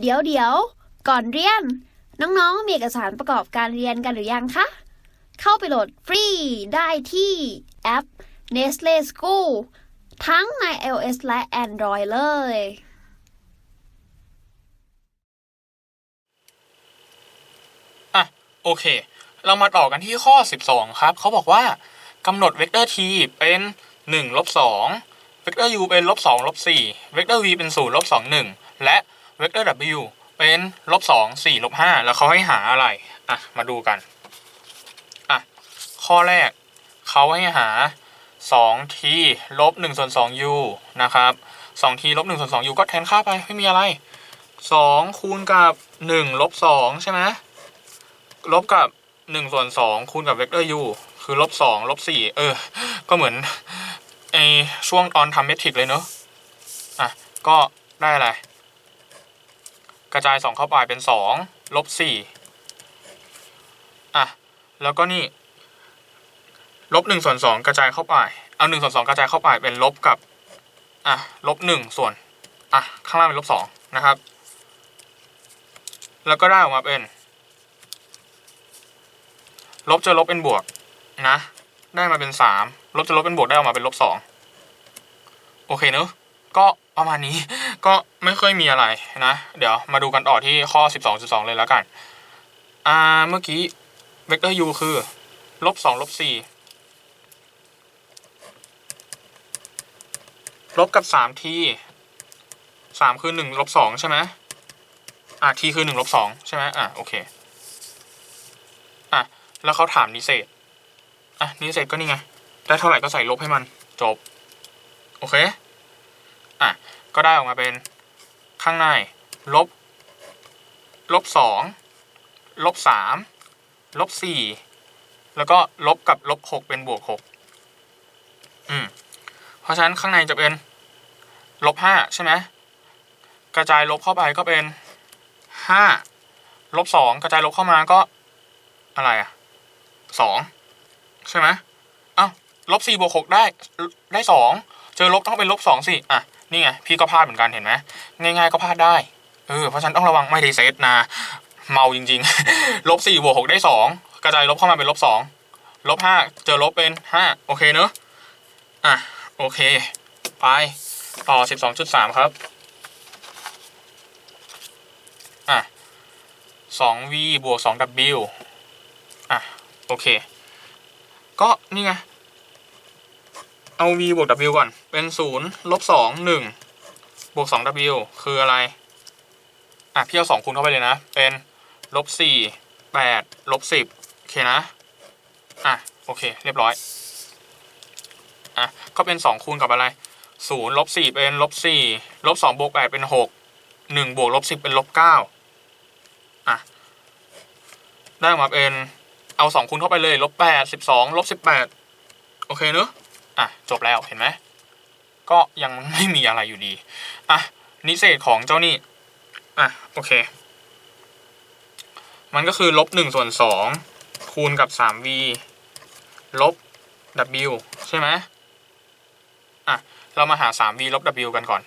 เดี๋ยวเดี๋ยวก่อนเรียน น้องๆ มีเอกสารประกอบการเรียนกันหรือยังคะ เข้าไปโหลดฟรีได้ที่แอป Nestle School ทั้งใน iOS และ Android เลย อะ โอเค เรามาต่อกันที่ข้อ 12 ครับ เขาบอกว่ากำหนดเวกเตอร์ t เป็น1ลบ2เวกเตอร์ u เป็นลบ2ลบ4เวกเตอร์ v เป็น0ลบ2 1 และ เวกเตอร์ w เป็นลบ2 4ลบ5แล้วเขาให้หาอะไร อะ มาดูกัน อะ ข้อแรกเขาให้หา 2t ลบ1ส่วน 2u นะครับ 2t ลบ1ส่วน 2u ก็แทนค่าไปไม่มีอะไร 2 คูณกับ1ลบ2ใช่ไหมลบกับหนึ่งส่วนสองคูณกับเวกเตอร์ u คือลบสองลบสี่เออ ก็เหมือนไอช่วงตอนทำเมทริกเลยเนอะอะ ก็ได้อะไร กระจายสองเข้าไปเป็นสองลบสี่อะ แล้วก็นี่ ลบหนึ่งส่วนสองกระจายเข้าไป เอาหนึ่งส่วนสองกระจายเข้าไปเป็นลบกับ อะ ลบหนึ่งส่วน อะ ข้างล่างเป็นลบสองนะครับ แล้วก็ได้ออกมาเป็น ลบจะลบเป็นบวกนะ ได้มาเป็นสามลบจะลบเป็นบวกได้ออกมาเป็นลบสองโอเคเนอะ ก็ประมาณนี้ ก็ไม่ค่อยมีอะไรนะ เดี๋ยวมาดูกันต่อที่ข้อ 12.2 เลยแล้วกัน อ่า เมื่อกี้เวกเตอร์ u คือลบสองลบสี่ลบกับสามทีสามคือหนึ่งลบสองใช่ไหมอะทีคือหนึ่งลบสองใช่ไหมอะโอเค อะ แล้วเขาถามนิเศษ อะนิเศษก็นี่ไง ได้เท่าไหร่ก็ใส่ลบให้มัน จบ โอเค อะก็ได้ออกมาเป็นข้างในลบลบสองลบสามลบสี่แล้วก็ลบกับลบหกเป็นบวกหกอืมเพราะฉะนั้นข้างในจะเป็นลบห้าใช่ไหมกระจายลบเข้าไปก็เป็นห้าลบสองกระจายลบเข้ามาก็อะไรอะสองใช่ไหมเอ้าลบสี่บวกหกได้ได้สองเจอลบต้องเป็นลบสองสิอะ นี่ไงพี่ก็พลาดเหมือนกันเห็นไหมง่าย ๆ ก็พลาดได้เออเพราะฉะนันต้องระวังไม่ได้เซตนะ เมาจริงๆลบสี่บวกหกได้สองกระจายลบเข้ามาเป็นลบสองลบห้าเจอลบเป็นห้าโอเคเนอะอะโอเค ไปต่อสิบสองจุดสามครับอะสอง v บวกสอง w อะโอเค ก็นี่ไง เอา v บวก w ก่อน เป็นศูนย์ลบสองหนึ่งบวกสอง w คืออะไร อะ พี่เอาสองคูณเข้าไปเลยนะ เป็นลบสี่แปดลบสิบโอเคนะ อะ โอเค เรียบร้อย อะ ก็เป็นสองคูณกับอะไรศูนย์ลบสี่เป็นลบสี่ลบสองบวกแปดเป็นหกหนึ่งบวกลบสิบเป็นลบเก้าอะ ได้มาเป็นเอาสองคูณเข้าไปเลยลบแปดสิบสองลบสิบแปดโอเคเนอะ อะจบแล้วเห็นไหมก็ยังไม่มีอะไรอยู่ดีอะนิเศษของเจ้านี่อะโอเค มันก็คือลบหนึ่งส่วนสองคูณกับสาม v ลบ w ใช่ไหมอะเรามาหาสาม v ลบ w กันก่อน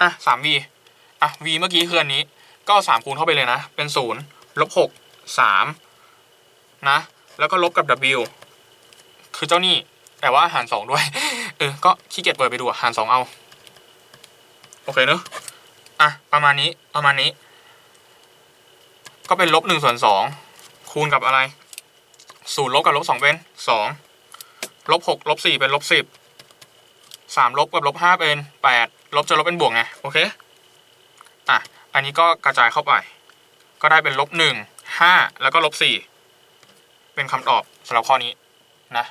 อะสาม v อะ v เมื่อกี้คืออันนี้ ก็สามคูณเข้าไปเลยนะ เป็นศูนย์ลบหกสามนะ แล้วก็ลบกับ w คือเจ้านี่แต่ว่าหารสองด้วย เออ ก็ขี้เกียจเปิดไปดูอะหารสองเอา โอเคเนอะอะ ประมาณนี้ ประมาณนี้ ก็เป็นลบหนึ่งส่วนสอง คูณกับอะไร ศูนย์ลบกับลบสองเป็นสอง ลบหกลบสี่เป็นลบสิบ สามลบกับลบห้าเป็นแปด ลบจะลบเป็นบวกไง โอเค อะ อันนี้ก็กระจายเข้าไป ก็ได้เป็นลบหนึ่ง ห้า แล้วก็ลบสี่ เป็นคำตอบสำหรับข้อนี้นะ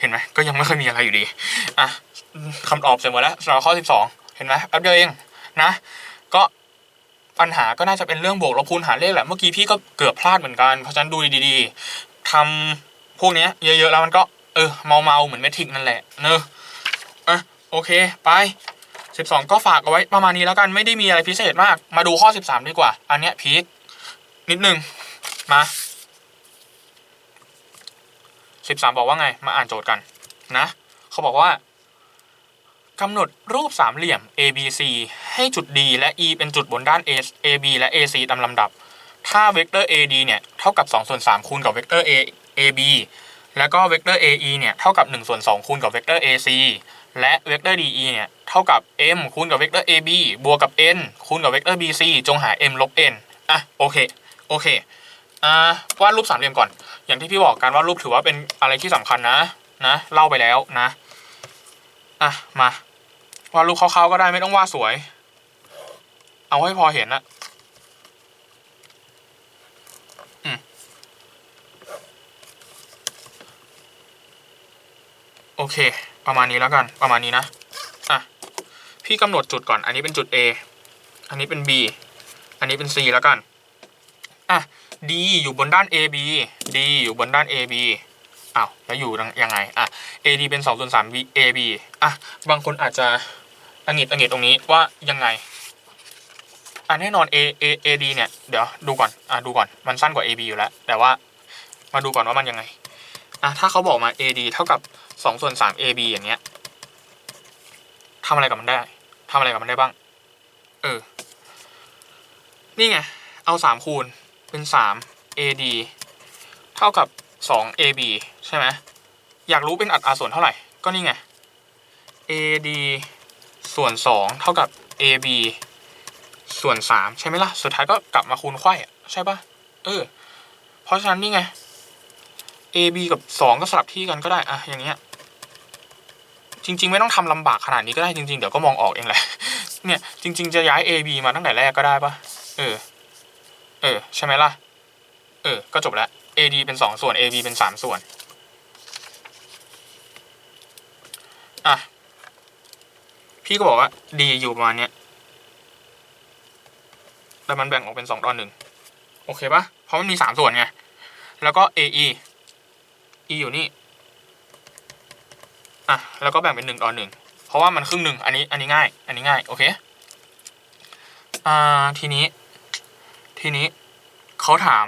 เห็นไหมก็ยังไม่ค่อยมีอะไรอยู่ดีอะคำตอบเสร็จหมดแล้วสำหรับข้อสิบสองเห็นไหมแป๊บเดียวเองนะ ก็ปัญหาก็น่าจะเป็นเรื่องบวกลบคูณหารเลขแหละเมื่อกี้พี่ก็เกือบพลาดเหมือนกันเพราะฉะนั้นดูดีๆทำพวกเนี้ยเยอะๆแล้วมันก็เออเมาๆเหมือนเมทริกนั่นแหละเนอะอะโอเคไปสิบสองก็ฝากเอาไว้ประมาณนี้แล้วกันไม่ได้มีอะไรพิเศษมาก มาดูข้อสิบสามดีกว่า อันเนี้ยพีคนิดนึงมา สิบสามบอกว่าไง มาอ่านโจทย์กันนะ เขาบอกว่ากำหนดรูปสามเหลี่ยม ABC ให้จุด D และ E เป็นจุดบนด้าน AB และ AC ตามลำดับ ถ้าเวกเตอร์ AD เนี่ย เท่ากับ2ส่วน3คูณกับเวกเตอร์ A AB แล้วก็เวกเตอร์ AE เนี่ยเท่ากับ1ส่วน2คูณกับเวกเตอร์ AC และเวกเตอร์ DE เนี่ยเท่ากับ m คูณกับเวกเตอร์ AB บวกกับ n คูณกับเวกเตอร์ BC จงหา m ลบ n อะโอเคโอเคอ่าวาดรูปสามเหลี่ยมก่อน อย่างที่พี่บอกการวาดรูปถือว่าเป็นอะไรที่สำคัญนะนะเล่าไปแล้วนะอะมาวาดรูปคร่าวๆก็ได้ไม่ต้องวาดสวย เอาให้พอเห็นนะอืมโอเค ประมาณนี้แล้วกัน ประมาณนี้นะอะพี่กำหนดจุดก่อน อันนี้เป็นจุด A อันนี้เป็น B อันนี้เป็น C แล้วกันอะ D อยู่บนด้าน AB D อยู่บนด้าน AB อ้าวแล้วอยู่ยังไงอะ AD เป็น2ส่วน3 B AB อะบางคนอาจจะอังหิดอังหิดตรงนี้ว่ายังไงอะแน่นอน A A AD เนี่ยเดี๋ยวดูก่อนอะดูก่อนมันสั้นกว่า AB อยู่แล้ว แต่ว่ามาดูก่อนว่ามันยังไงอะถ้าเขาบอกมา AD เท่ากับ2ส่วน3 AB อย่างเงี้ยทำอะไรกับมันได้ทำอะไรกับมันได้บ้าง เออ นี่ไง เอาสามคูณ เป็นสาม AD เท่ากับสอง AB ใช่ไหมอยากรู้เป็นอัตราส่วนเท่าไหร่ ก็นี่ไง AD ส่วนสองเท่ากับ AB ส่วนสามใช่ไหมล่ะ สุดท้ายก็กลับมาคูณไขว้ใช่ปะเออ เพราะฉะนั้นนี่ไง AB กับสองก็สลับที่กันก็ได้อะอย่างเงี้ยจริง ๆ ไม่ต้องทำลำบากขนาดนี้ก็ได้จริง ๆ เดี๋ยวก็มองออกเองแหละ เนี่ยจริง ๆ จะย้าย AB มาตั้งแต่แรกก็ได้ปะเออ เออ ใช่ไหมล่ะ เออ ก็จบแล้ว AD เป็นสองส่วน AB เป็นสามส่วน อะ พี่ก็บอกว่า D อยู่ประมาณเนี้ยแล้วมันแบ่งออกเป็นสองตอนหนึ่งโอเคปะเพราะมันมีสามส่วนไง แล้วก็ AE E อยู่นี่ อะ แล้วก็แบ่งเป็นหนึ่งตอนหนึ่งเพราะว่ามันครึ่งหนึ่งอันนี้ อันนี้ง่าย อันนี้ง่าย โอเค อ่า ทีนี้ ทีนี้เขาถาม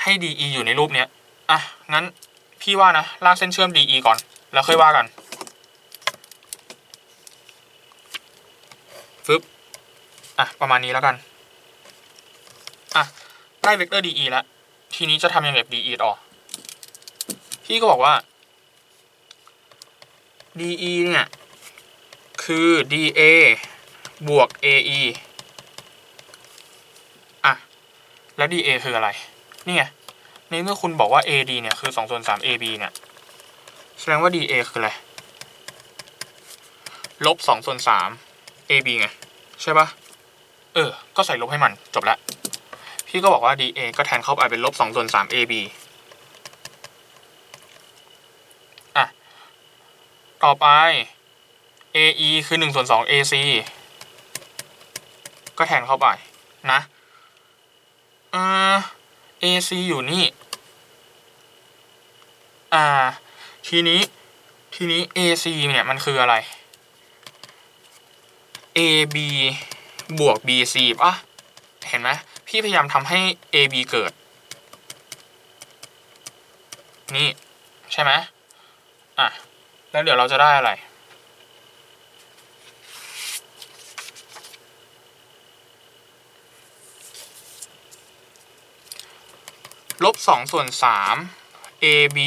ให้ DE อยู่ในรูปเนี้ยอะงั้นพี่ว่านะลากเส้นเชื่อม DE ก่อน แล้วค่อยว่ากันฟึบอะประมาณนี้แล้วกันอะได้เวกเตอร์ DE แล้วทีนี้จะทำยังไงกับ DE ต่อพี่ก็บอกว่า DE เนี่ย คือ DA บวก AE อะ แล้ว DA คืออะไร นี่ไง ในเมื่อคุณบอกว่า AD เนี่ย คือ2ส่วน3 AB เนี่ย แสดงว่า DA คืออะไร ลบ2ส่วน3 AB ไง ใช่ปะเออ ก็ใส่ลบให้มัน จบละ พี่ก็บอกว่า DA ก็แทนเข้าไปเป็นลบ2ส่วน3 AB อะ ต่อไป AE คือ1ส่วน2 AC ก็แทนเข้าไปนะ อ่า AC อยู่นี่ อ่า ทีนี้ ทีนี้ AC เนี่ย มันคืออะไร AB บวก BC ป่ะ เห็นไหม พี่พยายามทำให้ AB เกิด นี่ ใช่ไหมอะ แล้วเดี๋ยวเราจะได้อะไร ลบสองส่วนสาม AB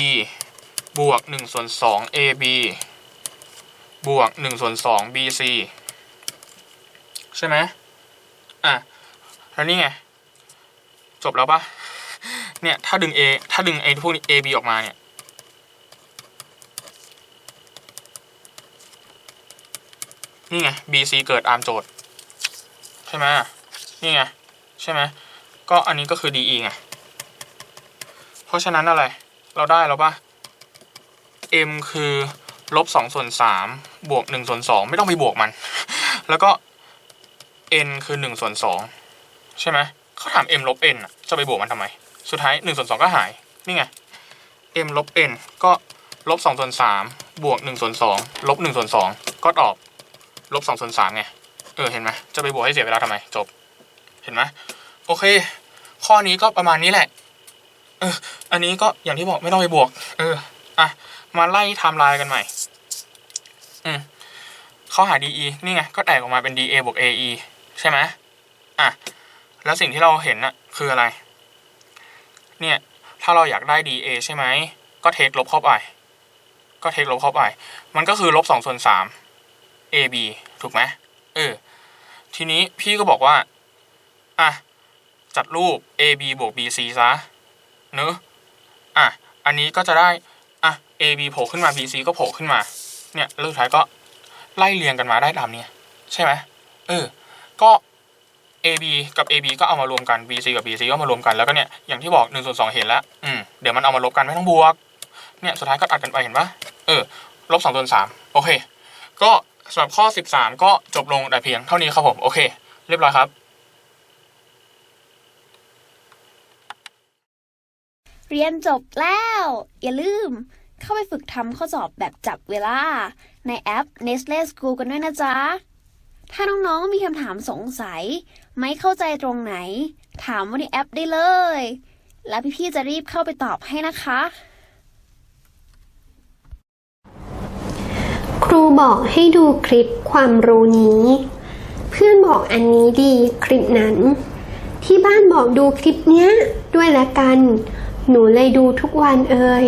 บวกหนึ่งส่วนสอง AB บวกหนึ่งส่วนสอง BC ใช่ไหมอะ แล้วนี่ไง จบแล้วปะเนี่ย ถ้าดึง A ถ้าดึงไอ้พวกนี้ AB ออกมาเนี่ยนี่ไง BC เกิดตามโจทย์ ใช่ไหมนี่ไง ใช่ไหม ก็อันนี้ก็คือ DE ไง เพราะฉะนั้นอะไร เราได้แล้วปะ m คือลบสองส่วนสามบวกหนึ่งส่วนสองไม่ต้องไปบวกมัน แล้วก็ n คือหนึ่งส่วนสองใช่ไหมเขาถาม m ลบ n จะไปบวกมันทำไม สุดท้ายหนึ่งส่วนสองก็หาย นี่ไง m ลบ n ก็ลบสองส่วนสามบวกหนึ่งส่วนสองลบหนึ่งส่วนสองก็ตอบลบสองส่วนสามไง เออ เห็นไหมจะไปบวกให้เสียเวลาทำไม จบ เห็นไหมโอเค ข้อนี้ก็ประมาณนี้แหละ เออ อันนี้ก็อย่างที่บอกไม่ต้องไปบวก เออ อะ มาไล่ไทม์ไลน์กันใหม่ อืมเขาหา DE นี่ไง ก็แตกออกมาเป็น DA บวก AE ใช่ไหมอะ แล้วสิ่งที่เราเห็นน่ะ คืออะไร เนี่ย ถ้าเราอยากได้ DA ใช่ไหม ก็เทคลบเข้าไป ก็เทคลบเข้าไป มันก็คือลบสองส่วนสาม AB ถูกไหมเออ ทีนี้พี่ก็บอกว่า อะ จัดรูป AB บวก BC ซะ เนอะอะ อันนี้ก็จะได้ อะ AB โผล่ขึ้นมา BC ก็โผล่ขึ้นมา เนี่ยล้วสุดท้ายก็ไล่เรียงกันมาได้ตามเนี้ยใช่ไหมเออ ก็ AB กับ AB ก็เอามารวมกัน BC กับ BC ก็มารวมกันแล้วก็เนี่ยอย่างที่บอก1ส่วน2เห็นแล้วอืมเดี๋ยวมันเอามาลบกันไม่ต้องบวก เนี่ยสุดท้ายก็ตัดกันไปเห็นปะเออลบ2ส่วน3โอเค ก็สำหรับข้อ 13 ก็จบลงแต่เพียงเท่านี้ครับผมโอเค เรียบร้อยครับ เรียนจบแล้ว อย่าลืม เข้าไปฝึกทำข้อสอบแบบจับเวลา ในแอป Nestle School กันด้วยนะจ๊ะ ถ้าน้องๆมีคำถามสงสัย ไม่เข้าใจตรงไหน ถามว่าในแอปได้เลย แล้วพี่ๆจะรีบเข้าไปตอบให้นะคะ ครูบอกให้ดูคลิปความรู้นี้ เพื่อนบอกอันนี้ดีคลิปนั้น ที่บ้านบอกดูคลิปเนี้ยด้วยละกัน หนูเลยดูทุกวันเอ่ย